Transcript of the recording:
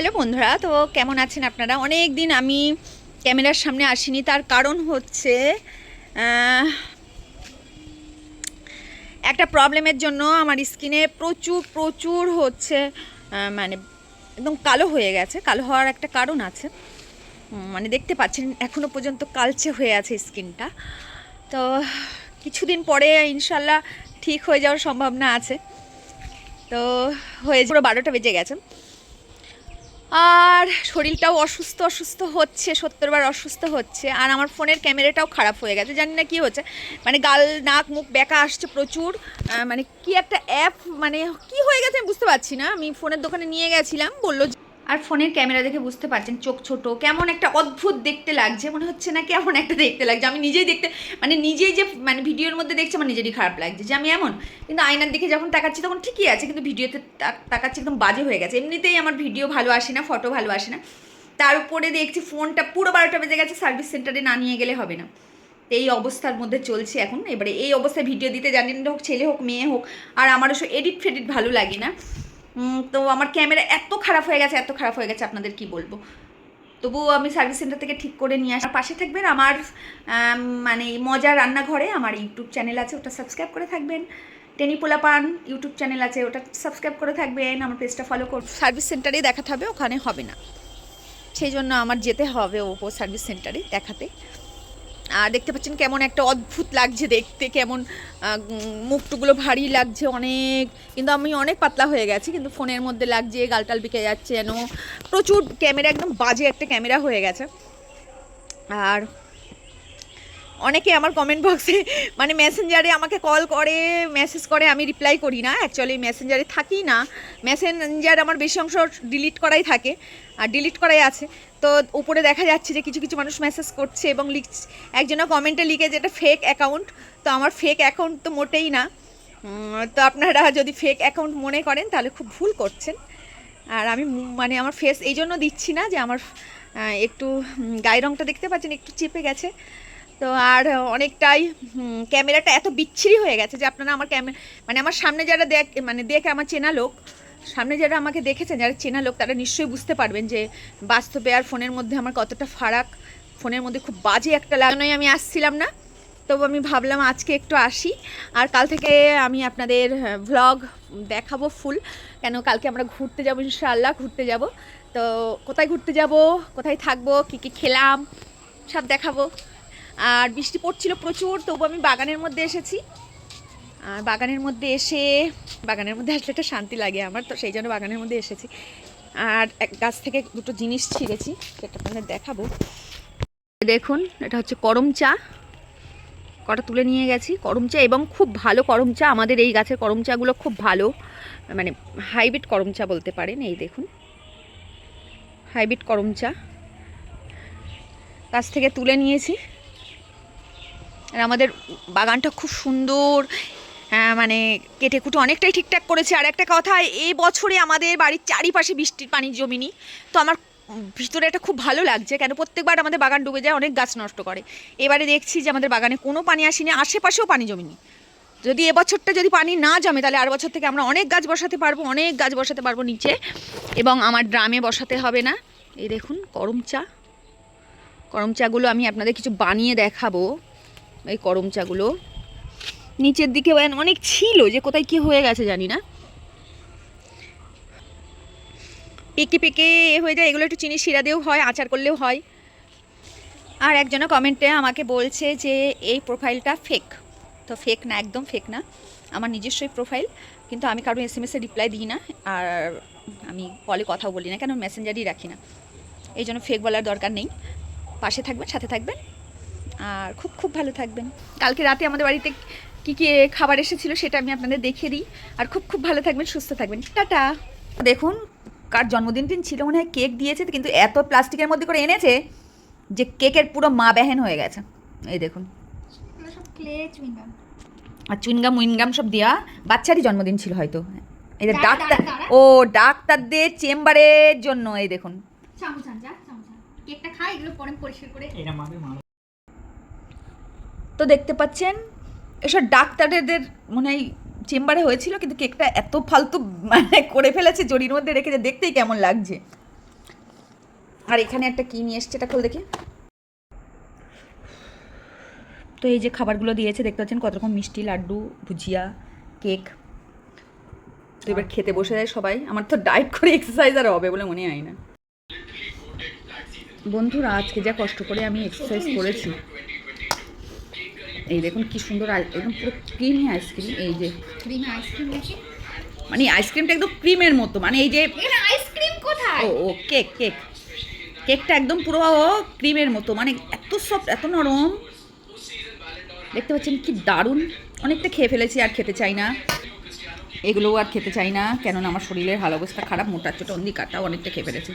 Hello বন্ধুরা, তো কেমন আছেন আপনারা? অনেক দিন আমি ক্যামেরার সামনে আসিনি, তার কারণ হচ্ছে একটা প্রবলেমের জন্য আমার স্কিনে প্রচুর প্রচুর হচ্ছে মানে একদম কালো হয়ে গেছে, কালো হওয়ার একটা কারণ আছে। মানে দেখতে পাচ্ছেন এখনও পর্যন্ত কালচে হয়ে আছে স্কিনটা। তো কিছুদিন পরে ইনশাল্লাহ ঠিক হয়ে যাওয়ার সম্ভাবনা আছে। তো হয়ে পুরো বারোটা বেজে গেছে। আর শরীরটাও অসুস্থ অসুস্থ হচ্ছে, সত্তরবার অসুস্থ হচ্ছে, আর আমার ফোনের ক্যামেরাটাও খারাপ হয়ে গেছে। জানি না কী হচ্ছে। মানে গাল, নাক, মুখ বেঁকা আসছে প্রচুর। মানে কি একটা অ্যাপ মানে কি হয়ে গেছে আমি বুঝতে পারছি না। আমি ফোনের দোকানে নিয়ে গেছিলাম, বলল আর ফোনের ক্যামেরা দেখে বুঝতে পারছেন চোখ ছোট, কেমন একটা অদ্ভুত দেখতে লাগছে। মনে হচ্ছে না কেমন একটা দেখতে লাগছে। আমি নিজেই দেখতে মানে নিজেই যে মানে ভিডিওর মধ্যে দেখছি আমার নিজেরই খারাপ লাগছে যে আমি এমন। কিন্তু আয়নার দিকে যখন তাকাচ্ছি তখন ঠিকই আছে, কিন্তু ভিডিওতে তাকাচ্ছি একদম বাজে হয়ে গেছে। এমনিতেই আমার ভিডিও ভালো আসে না, ফটো ভালো আসে না। তার উপরে দেখছি ফোনটা পুরো বারোটা বেজে গেছে, সার্ভিস সেন্টারে না নিয়ে গেলে হবে না। এই অবস্থার মধ্যে চলছে এখন। এবারে এই অবস্থায় ভিডিও দিতে জানি না হোক ছেলে হোক, মেয়ে হোক, আর আমারও এডিট ফেডিট ভালো লাগে না। তো আমার ক্যামেরা এত খারাপ হয়ে গেছে, এত খারাপ হয়ে গেছে, আপনাদের কি বলব? তবুও আমি সার্ভিস সেন্টার থেকে ঠিক করে নিয়ে আসার পাশে থাকবেন আমার মানে মজার রান্নাঘরে, আমার ইউটিউব চ্যানেল আছে, ওটা সাবস্ক্রাইব করে থাকবেন। টেনি পোলা পান ইউটিউব চ্যানেল আছে, ওটা সাবস্ক্রাইব করে থাকবেন, আমার পেজটা ফলো করুন। সার্ভিস সেন্টারেই দেখাতে হবে, ওখানে হবে না। সেই জন্য আমার যেতে হবে ওপো সার্ভিস সেন্টারে দেখাতে। দেখতে পাচ্ছেন কেমন একটা অদ্ভুত লাগছে দেখতে, কেমন মুখটুগুলো ভারী লাগছে অনেক। কিন্তু আমি অনেক পাতলা হয়ে গেছি, কিন্তু ফোনের মধ্যে লাগছে, গালটাল বিকে যাচ্ছে যেন। প্রচুর ক্যামেরা, একদম বাজে একটা ক্যামেরা হয়ে গেছে। আর অনেকে আমার কমেন্ট বক্সে মানে মেসেঞ্জারে আমাকে কল করে মেসেজ করে, আমি রিপ্লাই করি না। অ্যাকচুয়ালি মেসেঞ্জারে থাকি না। মেসেঞ্জার আমার বেশি অংশ ডিলিট করাই থাকে, আর ডিলিট করাই আছে। তো উপরে দেখা যাচ্ছে যে কিছু কিছু মানুষ মেসেজ করছে এবং লিখছে একজনের কমেন্টে লিখে যে এটা ফেক অ্যাকাউন্ট তো আমার ফেক অ্যাকাউন্ট তো মোটেই না। তো আপনারা যদি ফেক অ্যাকাউন্ট মনে করেন, তাহলে খুব ভুল করছেন। আর আমি মানে আমার ফেস এই জন্য দিচ্ছি না যে আমার একটু গায়ে রঙটা দেখতে পাচ্ছেন, একটু চেপে গেছে। তো আর অনেকটাই ক্যামেরাটা এত বিচ্ছিরি হয়ে গেছে যে আপনারা আমার ক্যামেরা মানে আমার সামনে যারা দেখ মানে দেখে আমার চেনা লোক, সামনে যারা আমাকে দেখেছেন, যারা চেনা লোক, তারা নিশ্চয়ই বুঝতে পারবেন যে বাস্তবে আর ফোনের মধ্যে আমার কতটা ফারাক, ফোনের মধ্যে খুব বাজে একটা লাগানোই আমি আসছিলাম না। তবু আমি ভাবলাম আজকে একটু আসি, আর কাল থেকে আমি আপনাদের ভ্লগ দেখাবো ফুল কেন কালকে আমরা ঘুরতে যাব ইনশাআল্লাহ, ঘুরতে যাব। তো কোথায় ঘুরতে যাব, কোথায় থাকব, কী কী খেলাম, সব দেখাবো। আর বৃষ্টি পড়ছিল প্রচুর, তবু আমি বাগানের মধ্যে এসেছি। আর বাগানের মধ্যে এসে, বাগানের মধ্যে আসলে একটা শান্তি লাগে আমার, তো সেই জন্য বাগানের মধ্যে এসেছি। আর এক গাছ থেকে দুটো জিনিস ছিঁড়েছি, সেটা আপনাদের দেখাবো। দেখুন, এটা হচ্ছে করম চা। কটা তুলে নিয়ে গেছি, করম চা এবং খুব ভালো করম চা। আমাদের এই গাছের করম চাগুলো খুব ভালো মানে হাইব্রিড করম চা বলতে পারেন, এই দেখুন। হাইব্রিড করম চা। গাছ থেকে তুলে নিয়েছি। আর আমাদের বাগানটা খুব সুন্দর হ্যাঁ, মানে কেটে কুটে অনেকটাই ঠিকঠাক করেছে। আর একটা কথা এই বছরে আমাদের বাড়ির চারিপাশে বৃষ্টির পানি জমিনি তো আমার ভিতরে এটা খুব ভালো লাগছে কেন প্রত্যেকবার আমাদের বাগান ডুবে যায় অনেক গাছ নষ্ট করে। এবারে দেখছি যে আমাদের বাগানে কোনো পানি আসেনি আশেপাশেও পানি জমিনি। যদি এবছরটা যদি পানি না জমে তাহলে আর বছর থেকে আমরা অনেক গাছ বসাতে পারব অনেক গাছ বসাতে পারব নিচে। এবং আমার ড্রামে বসাতে হবে না। এই দেখুন করম চা। করম চাগুলো আমি আপনাদের কিছু বানিয়ে দেখাবো। এই করম চাগুলো নিচের দিকে অনেক ছিল যে কোথায় কি হয়ে গেছে জানি না। পেকে পেকে হয়ে যায়, এগুলো একটু চিনি শিরা দিয়েও হয়, আচার করলেও হয়। আর একজনে কমেন্টে আমাকে বলছে যে, এই প্রোফাইলটা ফেক তো ফেক না, একদম ফেক না। আমার নিজস্বই প্রোফাইল কিন্তু আমি কারও এস এম এসে রিপ্লাই দিই না। আর আমি কলে কথাও বলি না কেন মেসেঞ্জারই রাখি না। এই জন্য ফেক বলার দরকার নেই। পাশে থাকবেন, সাথে থাকবেন। আর খুব খুব ভালো থাকবেন। কালকে রাতে আমাদের বাড়িতে কী কী খাবার এসেছিল সেটা আমি আপনাদের দেখিয়ে দিই। আর খুব খুব ভালো থাকবেন সুস্থ থাকবেন। টাটা। দেখুন কার জন্মদিন দিন ছিল মনে হয় কেক দিয়েছে কিন্তু এত প্লাস্টিকের মধ্যে করে এনেছে যে কেকের পুরো মা বেহেন হয়ে গেছে। এই দেখুন। আর চুইনগাম উইনগাম সব দেওয়া বাচ্চারই জন্মদিন ছিল হয়তো। এই যে ডাক্তার। ও ডাক্তারদের চেম্বারের জন্য এই দেখুন। চামচ আন চামচ কেকটা খাই এগুলো পরে পরিষ্কার করে এটা মাবে মা তো দেখতে পাচ্ছেন, এসব ডাক্তারদের মনে হয় চেম্বারে হয়েছিল, কিন্তু কেকটা এত ফালতু মানে করে ফেলেছে জরির মধ্যে রেখেছে দেখতেই কেমন লাগছে। আর এখানে একটা কি নিয়ে এসছে, এটা খোল দেখি। তো এই যে খাবারগুলো দিয়েছে, দেখতে পাচ্ছেন কত রকম মিষ্টি লাড্ডু, ভুজিয়া, কেক। তো এবার খেতে বসে যায় সবাই। আমার তো ডায়েট করে এক্সারসাইজ আর হবে বলে মনে হয় না। বন্ধুরা, আজকে যা কষ্ট করে আমি এক্সারসাইজ করেছি এই দেখুন কি সুন্দর আই- একদম পুরো ক্রিমি আইসক্রিম এই যে। ক্রিমে আইসক্রিম মানে আইসক্রিমটা একদম ক্রিমের মতো মানে এই যে আইসক্রিম কোথায়? ও ও কেক কেক কেকটা একদম পুরো ক্রিমের মতো মানে এত সফট এত নরম। দেখতে পাচ্ছেন কি দারুণ। অনেকটা খেয়ে ফেলেছি আর খেতে চাই না। এগুলোও আর খেতে চাই না কেননা আমার শরীরের হাল অবস্থা খারাপ মোটার চোটা অন্দি কাটাও অনেকটা খেয়ে ফেলেছি।